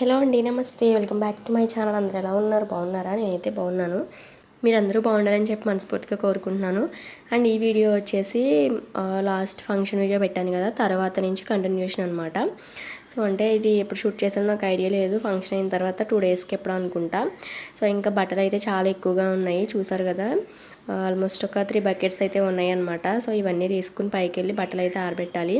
Hello అండి నమస్తే. Welcome back to my channel. అందరూ ఎలా ఉన్నారు? బాగున్నారా? నేనైతే బాగున్నాను. మీరందరూ బాగుండాలని చెప్పి మనస్ఫూర్తిగా కోరుకుంటున్నాను. అండ్ ఈ వీడియో వచ్చేసి లాస్ట్ ఫంక్షన్ వీడియో పెట్టాను కదా తర్వాత నుంచి కంటిన్యూషన్ అనమాట సో అంటే ఇది ఎప్పుడు షూట్ చేసాను నాకు ఐడియా లేదు. ఫంక్షన్ అయిన తర్వాత టూ డేస్కి ఎప్పుడు అనుకుంటా. సో ఇంకా బట్టలు అయితే చాలా ఎక్కువగా ఉన్నాయి చూసారు కదా? ఆల్మోస్ట్ ఒక త్రీ బకెట్స్ అయితే ఉన్నాయి అనమాట సో ఇవన్నీ తీసుకుని పైకి వెళ్ళి బట్టలు అయితే ఆరబెట్టాలి.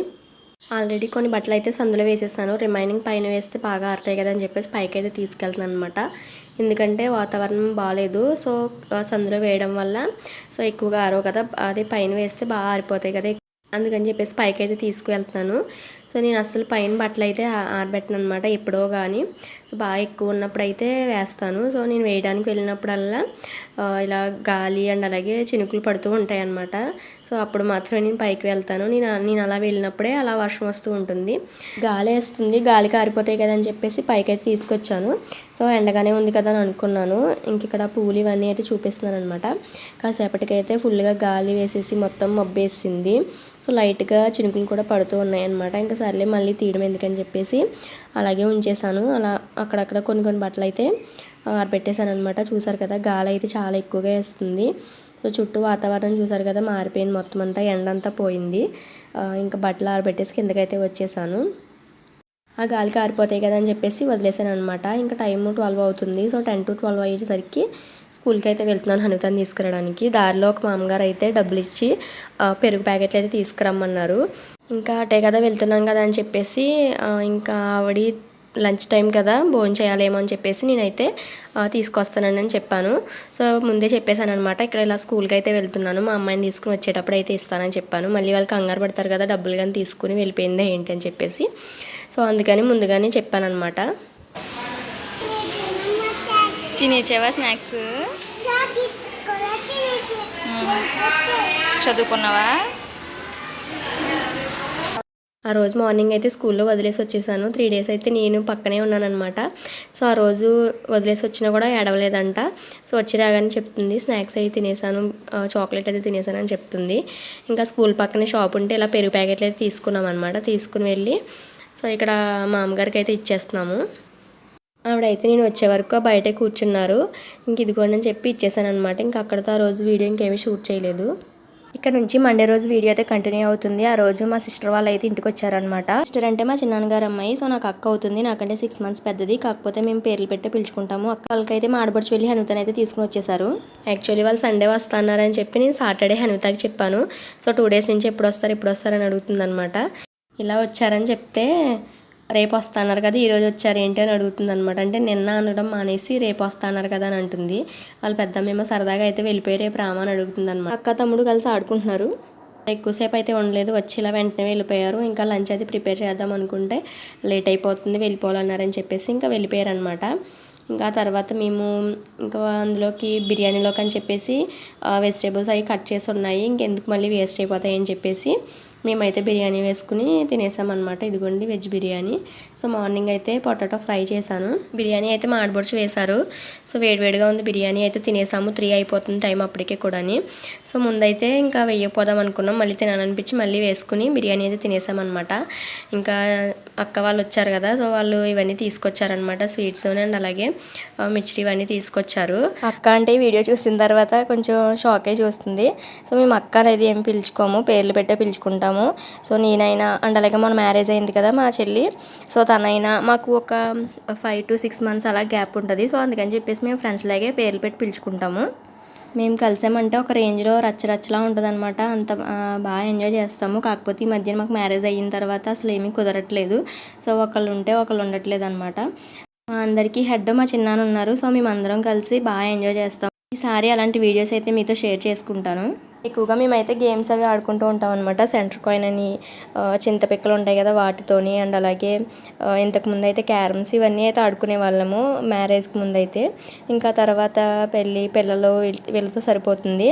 ఆల్రెడీ కొన్ని బట్టలు అయితే సందులో వేసేసాను. రిమైనింగ్ పైన వేస్తే బాగా ఆరుతాయి కదా అని చెప్పేసి పైకి అయితే తీసుకెళ్తున్నాను అనమాట ఎందుకంటే వాతావరణం బాగాలేదు సో సందులో వేయడం వల్ల సో ఎక్కువగా ఆరవు కదా. అదే పైన వేస్తే బాగా ఆరిపోతాయి కదా. అందుకని చెప్పేసి పైకి అయితే తీసుకువెళ్తున్నాను. సో నేను అసలు పైన బట్టలు అయితే ఆరబెట్టను అనమాట ఎప్పుడో కానీ సో బాగా ఎక్కువ ఉన్నప్పుడు అయితే వేస్తాను. సో నేను వేయడానికి వెళ్ళినప్పుడల్లా ఇలా గాలి అండ్ అలాగే చినుకులు పడుతూ ఉంటాయి అనమాట సో అప్పుడు మాత్రమే నేను పైకి వెళ్తాను. నేను నేను అలా వెళ్ళినప్పుడే అలా వర్షం వస్తూ ఉంటుంది. గాలి వేస్తుంది. గాలి కారిపోతాయి కదా అని చెప్పేసి పైకి అయితే తీసుకొచ్చాను. సో ఎండగానే ఉంది కదా అని అనుకున్నాను. ఇంక ఇక్కడ పూలు ఇవన్నీ అయితే చూపిస్తున్నాను అనమాట కాసేపటికైతే ఫుల్గా గాలి వేసేసి మొత్తం మబ్బేసింది. సో లైట్గా చినుకులు కూడా పడుతూ ఉన్నాయన్నమాట. ఇంకా సర్లే మళ్ళీ తీయడం ఎందుకని చెప్పేసి అలాగే ఉంచేసాను అలా అక్కడక్కడ కొన్ని కొన్ని బట్టలు అయితే ఆరబెట్టేశాను అనమాట చూసారు కదా గాలి అయితే చాలా ఎక్కువగా వేస్తుంది. సో చుట్టూ వాతావరణం చూసారు కదా మారిపోయింది. మొత్తం అంతా ఎండంతా పోయింది. ఇంకా బట్టలు ఆరబెట్టేసి కిందకైతే వచ్చేసాను ఆ గాలికి ఆరిపోతాయి కదా అని చెప్పేసి వదిలేసాను అనమాట ఇంకా టైం ట్వెల్వ్ అవుతుంది. సో టెన్ టు ట్వెల్వ్ అయ్యేసరికి స్కూల్కి అయితే వెళ్తున్నాను హనుతాన్ని తీసుకురావడానికి. దారిలో ఒక మామగారు అయితే డబ్బులు ఇచ్చి పెరుగు ప్యాకెట్లు అయితే తీసుకురమ్మన్నారు. ఇంకా అటే కదా వెళ్తున్నాం కదా అని చెప్పేసి ఇంకా ఆవిడ లంచ్ టైం కదా భోజనం చేయాలేమో అని చెప్పేసి నేనైతే తీసుకొస్తానని అని చెప్పాను. సో ముందే చెప్పేశాను అనమాట ఇక్కడ ఇలా స్కూల్కి అయితే వెళ్తున్నాను. మా అమ్మాయిని తీసుకుని వచ్చేటప్పుడు అయితే ఇస్తానని చెప్పాను. మళ్ళీ వాళ్ళు కంగారు పడతారు కదా డబ్బులు కానీ తీసుకుని వెళ్ళిపోయిందే ఏంటి? అని చెప్పేసి. సో అందుకని ముందుగానే చెప్పాను అనమాట తినేచేవా స్నాక్స్? చదువుకున్నావా? ఆ రోజు మార్నింగ్ అయితే స్కూల్లో వదిలేసి వచ్చేసాను. త్రీ డేస్ అయితే నేను పక్కనే ఉన్నానమాట సో ఆ రోజు వదిలేసి వచ్చినా కూడా ఏడవలేదంట. సో వచ్చి రాగానే చెప్తుంది స్నాక్స్ అయితే తినేసాను చాక్లెట్ అయితే తినేసాను అని చెప్తుంది. ఇంకా స్కూల్ పక్కనే షాప్ ఉంటే ఇలా పెరుగు ప్యాకెట్లు అయితే తీసుకున్నాం అనమాట తీసుకుని వెళ్ళి సో ఇక్కడ మా అమ్మగారికి అయితే ఇచ్చేస్తున్నాము. ఆవిడైతే నేను వచ్చే వరకు బయటే కూర్చున్నారు. ఇంక ఇదిగోండి అని చెప్పి ఇచ్చేసాను అనమాట ఇంకా అక్కడితో ఆ రోజు వీడియో ఇంకేమీ షూట్ చేయలేదు. ఇక్కడ నుంచి మండే రోజు వీడియో అయితే కంటిన్యూ అవుతుంది. ఆ రోజు మా సిస్టర్ వాళ్ళు అయితే ఇంటికి వచ్చారనమాట సిస్టర్ అంటే మా చిన్నాన్నగారు అమ్మాయి. సో నాకు అక్క అవుతుంది. నాకంటే సిక్స్ మంత్స్ పెద్దది. కాకపోతే మేము పేర్లు పెట్టి పిలుచుకుంటాము. అక్క వాళ్ళకైతే మా ఆడబడుచు వెళ్ళి హనుతని అయితే తీసుకుని వచ్చేసారు యాక్చువల్లీ వాళ్ళు సండే వస్తున్నారని చెప్పి నేను సాటర్డే హనుతాకి చెప్పాను. సో టూ డేస్ నుంచి ఎప్పుడు వస్తారు ఎప్పుడు వస్తారని అడుగుతుంది అనమాట ఇలా వచ్చారని చెప్తే రేపు వస్తాన్నారు కదా ఈరోజు వచ్చారు ఏంటి? అని అడుగుతుంది అనమాట అంటే నిన్న అనడం మానేసి రేపు వస్తాన్నారు కదా అని అంటుంది. వాళ్ళు పెద్దమ్మేమో సరదాగా అయితే వెళ్ళిపోయి రేపు రామా అని అడుగుతుంది అనమాట అక్క తమ్ముడు కలిసి ఆడుకుంటున్నారు. ఎక్కువసేపు అయితే ఉండలేదు. వచ్చి ఇలా వెంటనే వెళ్ళిపోయారు. ఇంకా లంచ్ అయితే ప్రిపేర్ చేద్దాం అనుకుంటే లేట్ అయిపోతుంది వెళ్ళిపోవాలన్నారని చెప్పేసి ఇంకా వెళ్ళిపోయారు అనమాట ఇంకా తర్వాత మేము ఇంకా అందులోకి బిర్యానీలోకి అని చెప్పేసి వెజిటేబుల్స్ అవి కట్ చేసి ఉన్నాయి. ఇంకెందుకు మళ్ళీ వేస్ట్ అయిపోతాయి అని చెప్పేసి మేమైతే బిర్యానీ వేసుకుని తినేసామన్నమాట. ఇదిగోండి వెజ్ బిర్యానీ. సో మార్నింగ్ అయితే పొటాటో ఫ్రై చేశాను. బిర్యానీ అయితే మాడబొడిచి వేశారు. సో వేడివేడిగా ఉంది బిర్యానీ అయితే తినేసాము. త్రీ అయిపోతుంది టైం అప్పటికే కూడాని. సో ముందైతే ఇంకా వేయకపోదాం అనుకున్నాం. మళ్ళీ తినాలనిపించి మళ్ళీ వేసుకుని బిర్యానీ అయితే తినేసామన్నమాట. ఇంకా అక్క వాళ్ళు వచ్చారు కదా సో వాళ్ళు ఇవన్నీ తీసుకొచ్చారనమాట స్వీట్స్ అండ్ అలాగే మిర్చి ఇవన్నీ తీసుకొచ్చారు. అక్క అంటే వీడియో చూసిన తర్వాత కొంచెం షాకే చూస్తుంది. సో మేము అక్క అనేది ఏం పిలుచుకోము పేర్లు పెట్టే పిలుచుకుంటాము. సో నేనైనా అండ్ అలాగే మన మ్యారేజ్ అయింది కదా మా చెల్లి సో తనైనా మాకు ఒక ఫైవ్ టు సిక్స్ మంత్స్ అలా గ్యాప్ ఉంటుంది. సో అందుకని చెప్పేసి మేము ఫ్రెండ్స్ లాగే పేర్లు పెట్టి పిలుచుకుంటాము. మేము కలిసామంటే ఒక రేంజ్లో రచ్చరచ్చలా ఉంటుంది అనమాట అంత బాగా ఎంజాయ్ చేస్తాము. కాకపోతే ఈ మధ్యన మాకు మ్యారేజ్ అయిన తర్వాత అసలు ఏమీ కుదరట్లేదు. సో ఒకళ్ళు ఉంటే ఒకళ్ళు ఉండట్లేదు అనమాట మా అందరికీ హెడ్ మా చిన్నాన్న ఉన్నారు. సో మేము అందరం కలిసి బాగా ఎంజాయ్ చేస్తాం. ఈసారి అలాంటి వీడియోస్ అయితే మీతో షేర్ చేసుకుంటాను. ఎక్కువగా మేమైతే గేమ్స్ అవి ఆడుకుంటూ ఉంటాం అనమాట సెంటర్ కాయిన్ అని చింతపిక్కలు ఉంటాయి కదా వాటితోని. అండ్ అలాగే ఇంతకుముందు అయితే క్యారమ్స్ ఇవన్నీ అయితే ఆడుకునే వాళ్ళము మ్యారేజ్కి ముందు అయితే ఇంకా తర్వాత పెళ్ళి పిల్లలు వీళ్ళతో సరిపోతుంది.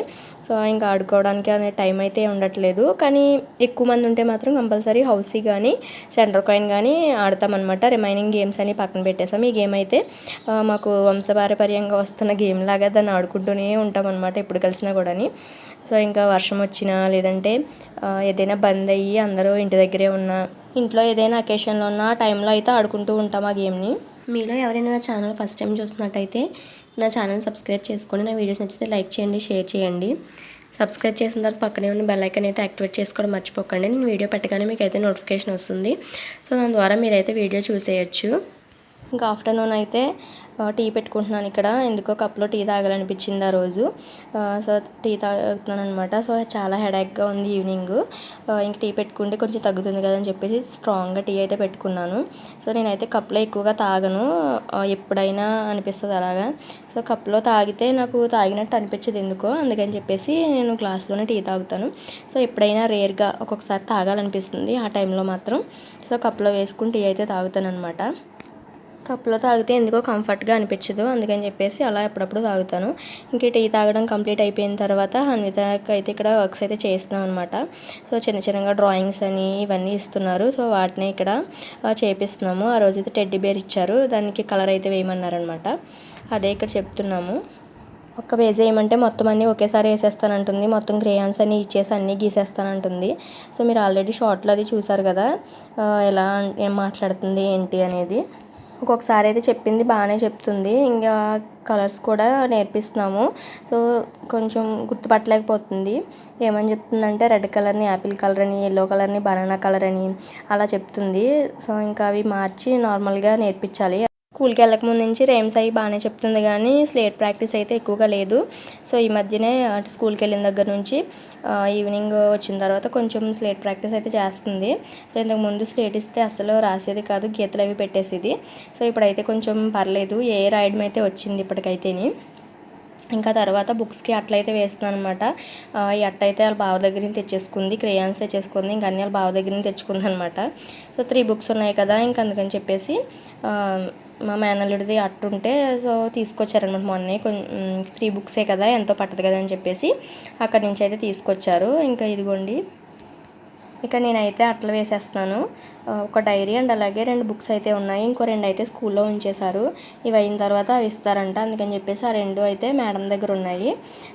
సో ఇంకా ఆడుకోవడానికి అనే టైం అయితే ఉండట్లేదు. కానీ ఎక్కువ మంది ఉంటే మాత్రం కంపల్సరీ హౌసీ కానీ సెంటర్ కాయిన్ కానీ ఆడతామన్నమాట. రిమైనింగ్ గేమ్స్ అని పక్కన పెట్టేసాం. ఈ గేమ్ అయితే మాకు వంశపారపర్యంగా వస్తున్న గేమ్ లాగా దాన్ని ఆడుకుంటూనే ఉంటాం అనమాట ఎప్పుడు కలిసినా కూడాని. సో ఇంకా వర్షం వచ్చినా లేదంటే ఏదైనా బంద్ అయ్యి అందరూ ఇంటి దగ్గరే ఉన్నా ఇంట్లో ఏదైనా అకేషన్లో ఉన్న టైంలో అయితే ఆడుకుంటూ ఉంటాం ఆ గేమ్ని మీలో ఎవరైనా నా ఛానల్ ఫస్ట్ టైం చూస్తున్నట్టయితే నా ఛానల్ సబ్స్క్రైబ్ చేసుకొని నా వీడియోస్ నచ్చితే లైక్ చేయండి షేర్ చేయండి. సబ్స్క్రైబ్ చేసిన తర్వాత పక్కనే ఉన్న బెల్ ఐకాన్ అయితే యాక్టివేట్ చేసుకోవడం మర్చిపోకండి. నేను వీడియో పెట్టగానే మీకు అయితే నోటిఫికేషన్ వస్తుంది. సో దాని ద్వారా మీరైతే వీడియో చూసేయచ్చు. ఇంకా ఆఫ్టర్నూన్ అయితే టీ పెట్టుకుంటున్నాను ఇక్కడ. ఎందుకో కప్లో టీ తాగాలనిపించింది ఆ రోజు. సో టీ తాగుతున్నాను అనమాట సో చాలా హెడేక్గా ఉంది ఈవినింగ్. ఇంక టీ పెట్టుకుంటే కొంచెం తగ్గుతుంది కదా అని చెప్పేసి స్ట్రాంగ్గా టీ అయితే పెట్టుకున్నాను. సో నేనైతే కప్లో ఎక్కువగా తాగను. ఎప్పుడైనా అనిపిస్తుంది అలాగా. సో కప్లో తాగితే నాకు తాగినట్టు అనిపించదు ఎందుకో. అందుకని చెప్పేసి నేను గ్లాస్లోనే టీ తాగుతాను. సో ఎప్పుడైనా రేర్గా ఒక్కొక్కసారి తాగాలనిపిస్తుంది ఆ టైంలో మాత్రం. సో కప్లో వేసుకుని టీ అయితే తాగుతాను అనమాట కప్పులో తాగితే ఎందుకో కంఫర్ట్గా అనిపించదు. అందుకని చెప్పేసి అలా ఎప్పుడప్పుడు తాగుతాను. ఇంక టీ తాగడం కంప్లీట్ అయిపోయిన తర్వాత హన్వితకి అయితే ఇక్కడ వర్క్స్ అయితే చేస్తున్నాం అనమాట సో చిన్న చిన్నగా డ్రాయింగ్స్ అని ఇవన్నీ ఇస్తున్నారు. సో వాటిని ఇక్కడ చేపిస్తున్నాము. ఆ రోజు అయితే టెడ్డీ బేర్ ఇచ్చారు. దానికి కలర్ అయితే వేయమన్నారనమాట అదే ఇక్కడ చెప్తున్నాము. ఒక్క పేజ్ వేయమంటే మొత్తం అన్నీ ఒకేసారి వేసేస్తానంటుంది. మొత్తం క్రేయాన్స్ అన్నీ ఇచ్చేసి అన్నీ గీసేస్తానంటుంది. సో మీరు ఆల్రెడీ షార్ట్లో అది చూసారు కదా ఎలా ఏం మాట్లాడుతుంది ఏంటి అనేది. ఒక్కొక్కసారి అయితే చెప్పింది బాగానే చెప్తుంది. ఇంకా కలర్స్ కూడా నేర్పిస్తున్నాము. సో కొంచెం గుర్తుపట్టలేకపోతుంది. ఏమని చెప్తుందంటే రెడ్ కలర్ని యాపిల్ కలర్ అని ఎల్లో కలర్ని బనానా కలర్ అని అలా చెప్తుంది. సో ఇంకా అవి మార్చి నార్మల్గా నేర్పించాలి. స్కూల్కి వెళ్ళక ముందు నుంచి రేమ్స్ అవి బాగానే చెప్తుంది కానీ స్లేట్ ప్రాక్టీస్ అయితే ఎక్కువగా లేదు. సో ఈ మధ్యనే అటు స్కూల్కి వెళ్ళిన దగ్గర నుంచి ఈవినింగ్ వచ్చిన తర్వాత కొంచెం స్లేట్ ప్రాక్టీస్ అయితే చేస్తుంది. సో ఇంతకు ముందు స్లేట్ ఇస్తే అసలు రాసేది కాదు గీతలు అవి పెట్టేసేది. సో ఇప్పుడైతే కొంచెం పర్లేదు ఏ రాయడం అయితే వచ్చింది ఇప్పటికైతేని. ఇంకా తర్వాత బుక్స్కి అట్లయితే వేస్తున్నాను అనమాట ఈ అట్టయితే వాళ్ళ బావ దగ్గర నుంచి తెచ్చేసుకుంది క్రేయాన్స్ తెచ్చేసుకుంది ఇంకా అన్ని వాళ్ళ బావ దగ్గర నుంచి తెచ్చుకుంది అనమాట సో త్రీ బుక్స్ ఉన్నాయి కదా ఇంకా అందుకని చెప్పేసి మా మేనల్లుడిది అట్టుంటే సో తీసుకొచ్చారనమాట మొన్నే. కొంచెం త్రీ బుక్సే కదా ఎంతో పట్టదు కదా అని చెప్పేసి అక్కడి నుంచి అయితే తీసుకొచ్చారు. ఇంకా ఇదిగోండి ఇక నేనైతే అట్లా వేసేస్తున్నాను. ఒక డైరీ అండ్ అలాగే రెండు బుక్స్ అయితే ఉన్నాయి. ఇంకో రెండు అయితే స్కూల్లో ఉంచేశారు. ఇవి అయిన తర్వాత అవి ఇస్తారంట. అందుకని చెప్పేసి ఆ రెండు అయితే మేడం దగ్గర ఉన్నాయి.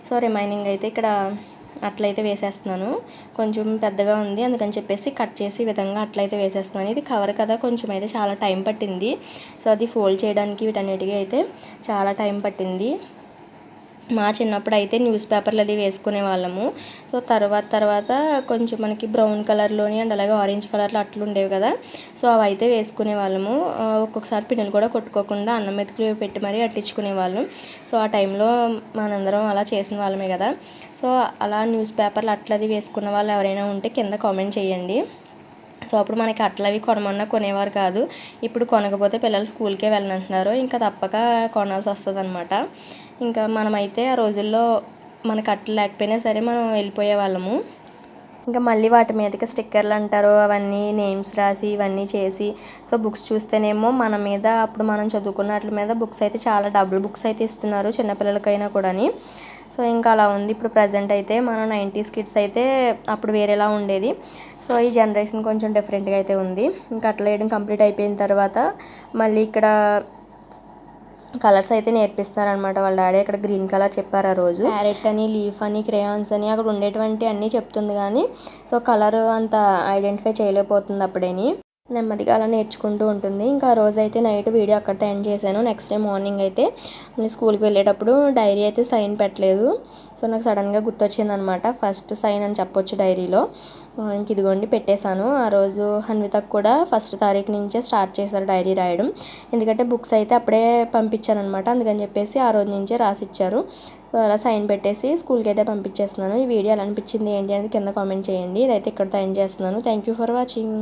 సో రిమైనింగ్ అయితే ఇక్కడ అట్లయితే వేసేస్తున్నాను. కొంచెం పెద్దగా ఉంది. అందుకని చెప్పేసి కట్ చేసి విధంగా అట్లయితే వేసేస్తున్నాను. ఇది కవర్ కదా కొంచెం అయితే చాలా టైం పట్టింది. సో అది ఫోల్డ్ చేయడానికి వీటన్నిటికీ అయితే చాలా టైం పట్టింది. మా చిన్నప్పుడు అయితే న్యూస్ పేపర్లు అది వేసుకునే వాళ్ళము సో తర్వాత తర్వాత కొంచెం మనకి బ్రౌన్ కలర్లోని అండ్ అలాగే ఆరెంజ్ కలర్లో అట్లు ఉండేవి కదా. సో అవి అయితే వేసుకునే వాళ్ళము ఒక్కొక్కసారి పిన్నులు కూడా కొట్టుకోకుండా అన్నం మెతుకులు పెట్టి మరీ అట్టించుకునే వాళ్ళం సో ఆ టైంలో మనందరం అలా చేసిన వాళ్ళమే కదా. సో అలా న్యూస్ పేపర్లు అట్లది వేసుకున్న వాళ్ళు ఎవరైనా ఉంటే కింద కామెంట్ చేయండి. సో అప్పుడు మనకి అట్లవి కొనమన్నా కొనేవారు కాదు. ఇప్పుడు కొనకపోతే పిల్లలు స్కూల్కే వెళ్ళనంటున్నారు. ఇంకా తప్పక కొనాల్సి వస్తుంది అనమాట ఇంకా మనమైతే ఆ రోజుల్లో మన అట్లు లేకపోయినా సరే మనం వెళ్ళిపోయే వాళ్ళము. ఇంకా మళ్ళీ వాటి మీదకి స్టిక్కర్లు అంటారు అవన్నీ నేమ్స్ రాసి ఇవన్నీ చేసి. సో బుక్స్ చూస్తేనేమో మన మీద అప్పుడు మనం చదువుకున్న వాటి మీద బుక్స్ అయితే చాలా డబుల్ బుక్స్ అయితే ఇస్తున్నారు చిన్నపిల్లలకైనా కూడాని. సో ఇంకా అలా ఉంది. ఇప్పుడు ప్రజెంట్ అయితే మనం నైంటీస్ కిడ్స్ అయితే అప్పుడు వేరేలా ఉండేది. సో ఈ జనరేషన్ కొంచెం డిఫరెంట్గా అయితే ఉంది. ఇంకా అట్లా వేయడం కంప్లీట్ అయిపోయిన తర్వాత మళ్ళీ ఇక్కడ కలర్స్ అయితే నేర్పిస్తారనమాట వాళ్ళ డాడీ అక్కడ గ్రీన్ కలర్ చెప్పారు ఆ రోజు. క్యారెట్ అని లీఫ్ అని క్రేయాన్స్ అని అక్కడ ఉండేటువంటి అన్నీ చెప్తుంది కానీ సో కలర్ అంత ఐడెంటిఫై చేయలేకపోతుంది అప్పుడేని. నెమ్మదిగా అలా నేర్చుకుంటూ ఉంటుంది. ఇంకా ఆ రోజు అయితే నైట్ వీడియో అక్కడితో ఎండ్ చేశాను. నెక్స్ట్ డే మార్నింగ్ అయితే నేను స్కూల్కి వెళ్ళేటప్పుడు డైరీ అయితే సైన్ పెట్టలేదు. సో నాకు సడన్గా గుర్తొచ్చిందనమాట ఫస్ట్ సైన్ అని చెప్పొచ్చు డైరీలో. ఇంక ఇదిగోండి పెట్టేశాను. ఆ రోజు హన్వితకు కూడా ఫస్ట్ తారీఖు నుంచే స్టార్ట్ చేశారు డైరీ రాయడం. ఎందుకంటే బుక్స్ అయితే అప్పుడే పంపించానమాట అందుకని చెప్పేసి ఆ రోజు నుంచే రాసిచ్చారు. సో అలా సైన్ పెట్టేసి స్కూల్కి అయితే పంపించేస్తున్నాను. ఈ వీడియో ఎలా అనిపించింది ఏంటి అనేది కింద కామెంట్ చేయండి. ఇదైతే ఇక్కడితో ఎండ్ చేస్తున్నాను. Thank you for watching.